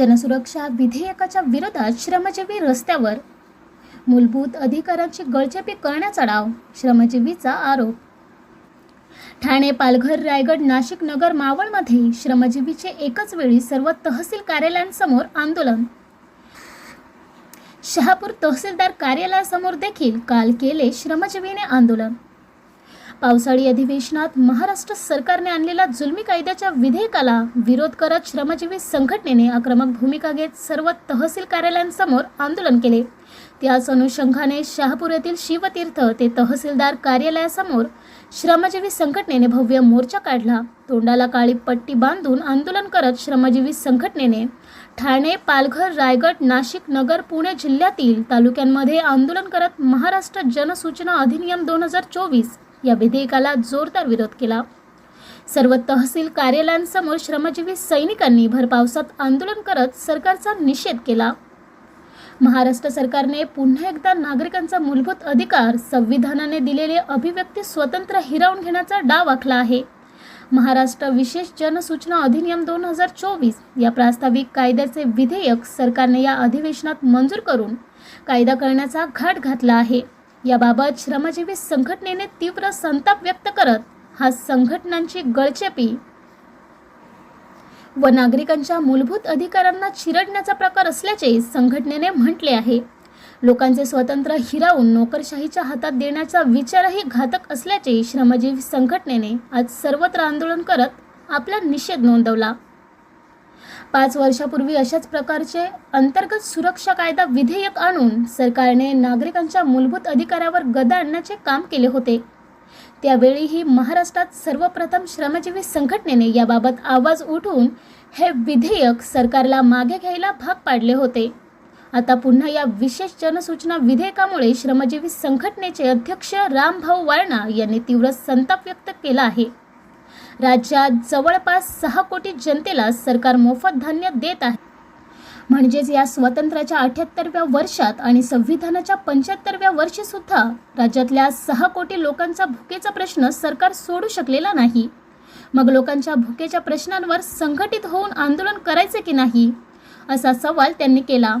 जनसुरक्षा विधेयकाच्या विरोधात श्रमजीवी रस्त्यावर. मूलभूत अधिकारांची गळचेपी करण्याचा डाव श्रमजीवीचा आरोप. ठाणे पालघर रायगड नाशिक नगर मावळमध्ये श्रमजीवीचे एकच वेळी सर्व तहसील कार्यालयांसमोर आंदोलन. शहापूर तहसीलदार कार्यालयासमोर देखील काल केले श्रमजीवीने आंदोलन. पावसाळी अधिवेशनात महाराष्ट्र सरकारने आणलेल्या जुलमी कायद्याच्या विधेयकाला विरोध करत श्रमजीवी संघटनेने आक्रमक भूमिका घेत सर्व तहसील कार्यालयांसमोर आंदोलन केले. त्याच अनुषंगाने शहापूर येथील शिवतीर्थ ते तहसीलदार कार्यालयासमोर श्रमजीवी संघटनेने भव्य मोर्चा काढला. तोंडाला काळी पट्टी बांधून आंदोलन करत श्रमजीवी संघटनेने ठाणे पालघर रायगड नाशिक नगर पुणे जिल्ह्यातील तालुक्यांमध्ये आंदोलन करत महाराष्ट्र जनसूचना अधिनियम दोन हजार चोवीस या विधेयकाला जोरदार विरोध केला. सर्व तहसील कार्यालयांसमोर श्रमजीवी सैनिकांनी भरपावसात आंदोलन करत सरकारचा निषेध केला. महाराष्ट्र सरकारने पुन्हा एकदा नागरिकांचा मूलभूत अधिकार संविधानाने दिलेले अभिव्यक्ती स्वतंत्र हिरावून घेण्याचा डाव आखला आहे. महाराष्ट्र विशेष जनसूचना अधिनियम दोन हजार चोवीस या प्रास्ताविक कायद्याचे विधेयक सरकारने या अधिवेशनात मंजूर करून कायदा करण्याचा घाट घातला आहे. याबाबत श्रमजीवी संघटनेने तीव्र संताप व्यक्त करत हा संघटनांची गळचेपी. व नागरिकांच्या मूलभूत अधिकारांना चिरडण्याचा प्रकार असल्याचे संघटनेने म्हटले आहे. लोकांचे स्वतंत्र हिरावून नोकरशाहीच्या हातात देण्याचा विचारही घातक असल्याचे श्रमजीवी संघटनेने आज सर्वत्र आंदोलन करत आपला निषेध नोंदवला. पाच वर्षापूर्वी अशाच प्रकारचे अंतर्गत सुरक्षा कायदा विधेयक आणून सरकारने नागरिकांच्या मूलभूत अधिकारावर गदा आणण्याचे काम केले होते. त्यावेळीही महाराष्ट्रात सर्वप्रथम श्रमजीवी संघटनेने याबाबत आवाज उठवून हे विधेयक सरकारला मागे घ्यायला भाग पाडले होते. आता पुन्हा या विशेष जनसूचना विधेयकामुळे श्रमजीवी संघटनेचे अध्यक्ष रामभाऊ वारणा यांनी तीव्र संताप व्यक्त केला आहे. राज्यात जवळपास सहा कोटी जनतेला सरकार मोफत धान्य देत आहे. म्हणजेच या स्वातंत्र्याच्या अठ्याहत्तरव्या वर्षात आणि संविधानाच्या पंच्याहत्तरव्या वर्षी सुद्धा राज्यातल्या सहा कोटी लोकांचा भुकेचा प्रश्न सरकार सोडू शकलेला नाही. मग लोकांच्या भुकेच्या प्रश्नांवर संघटित होऊन आंदोलन करायचे की नाही? असा सवाल त्यांनी केला.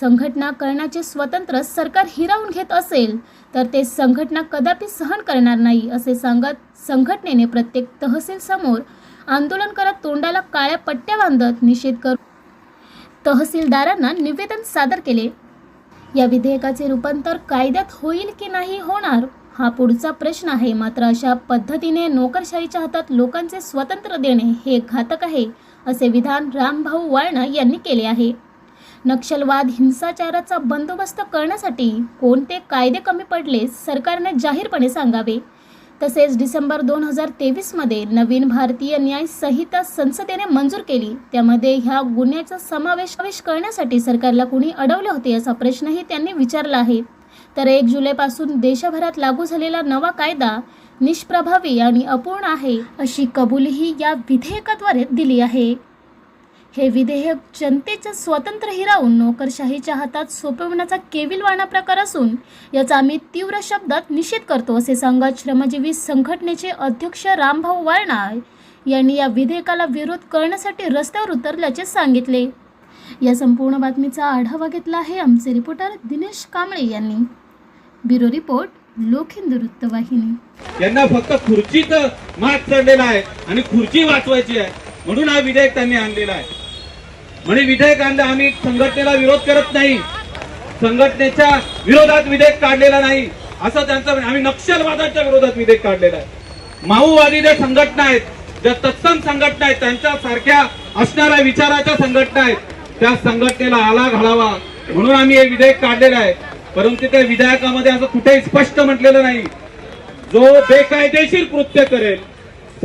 संघटना करण्याचे स्वतंत्र सरकार हिरावून घेत असेल तर ते संघटना कदापि सहन करणार नाही असे सांगत संघटनेने प्रत्येक तहसील समोर आंदोलन करत तोंडाला काळ्या पट्ट्या बांधत निषेध कर तहसीलदारांना निवेदन सादर केले. या विधेयकाचे रूपांतर कायद्यात होईल की नाही होणार हा पुढचा प्रश्न आहे. मात्र अशा पद्धतीने नोकरशाहीच्या हातात लोकांचे स्वतंत्र देणे हे घातक आहे असे विधान रामभाऊ वाळणा यांनी केले आहे. नक्षलवाद हिंसाचाराचा बंदोबस्त करण्यासाठी कोणते कायदे कमी पडले सरकारने जाहीरपणे सांगावे. तसेच डिसेंबर दोन हजार तेवीसमध्ये नवीन भारतीय न्याय संहिता संसदेने मंजूर केली. त्यामध्ये ह्या गुन्ह्याचा समावेश करण्यासाठी सरकारला कुणी अडवले होते असा प्रश्नही त्यांनी विचारला आहे. तर एक जुलैपासून देशभरात लागू झालेला नवा कायदा निष्प्रभावी आणि अपूर्ण आहे अशी कबुलीही या विधेयकाद्वारे दिली आहे. हे विधेयक जनतेचं स्वातंत्र्य हिरावून नोकरशाहीच्या हातात सोपवण्याचा केविलवाणा प्रकार असून याचा आम्ही तीव्र शब्दात निषेध करतो असे सांगत श्रमजीवी संघटनेचे अध्यक्ष रामभाऊ वारणा यांनी या विधेयकाला विरोध करण्यासाठी रस्त्यावर उतरल्याचे सांगितले. या संपूर्ण बातमीचा आढावा घेतला आहे आमचे रिपोर्टर दिनेश कांबळे यांनी. ब्युरो रिपोर्ट लोकहिंदू वृत्तवाहिनी. यांना फक्त खुर्चीच मात चढलेला आहे आणि खुर्ची वाचवायची आहे. म्हणून हा विधेयक त्यांनी आणलेला आहे. आणि विधेयक आणलं आम्ही संघटनेला विरोध करत नाही. संघटनेच्या विरोधात विधेयक काढलेला नाही. असं त्यांचं आम्ही नक्षलवादाच्या विरोधात विधेयक काढलेला आहे. माओवादी ज्या संघटना आहेत. ज्या तत्सम संघटना आहेत त्यांच्या सारख्या असणाऱ्या विचाराच्या संघटना आहेत. त्या संघटनेला आला घालावा. म्हणून आम्ही हे विधेयक काढलेलं आहे. परंतु त्या विधेयकामध्ये असं कुठेही स्पष्ट म्हटलेलं नाही. जो बेकायदेशीर कृत्य करेल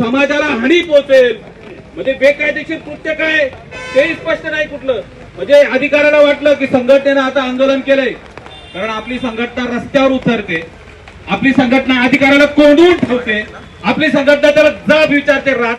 समाजाला हानी पोहोचेल म्हणजे बेकायदेशीर कृत्य काय? तेही स्पष्ट नाही कुठलं. म्हणजे अधिकाऱ्याला वाटलं की संघटनेनं आता आंदोलन केलंय. कारण आपली संघटना रस्त्यावर उतरते. आपली संघटना अधिकाऱ्याला कोंडून ठेवते. आपली संघटना त्याला जाब विचारते. रात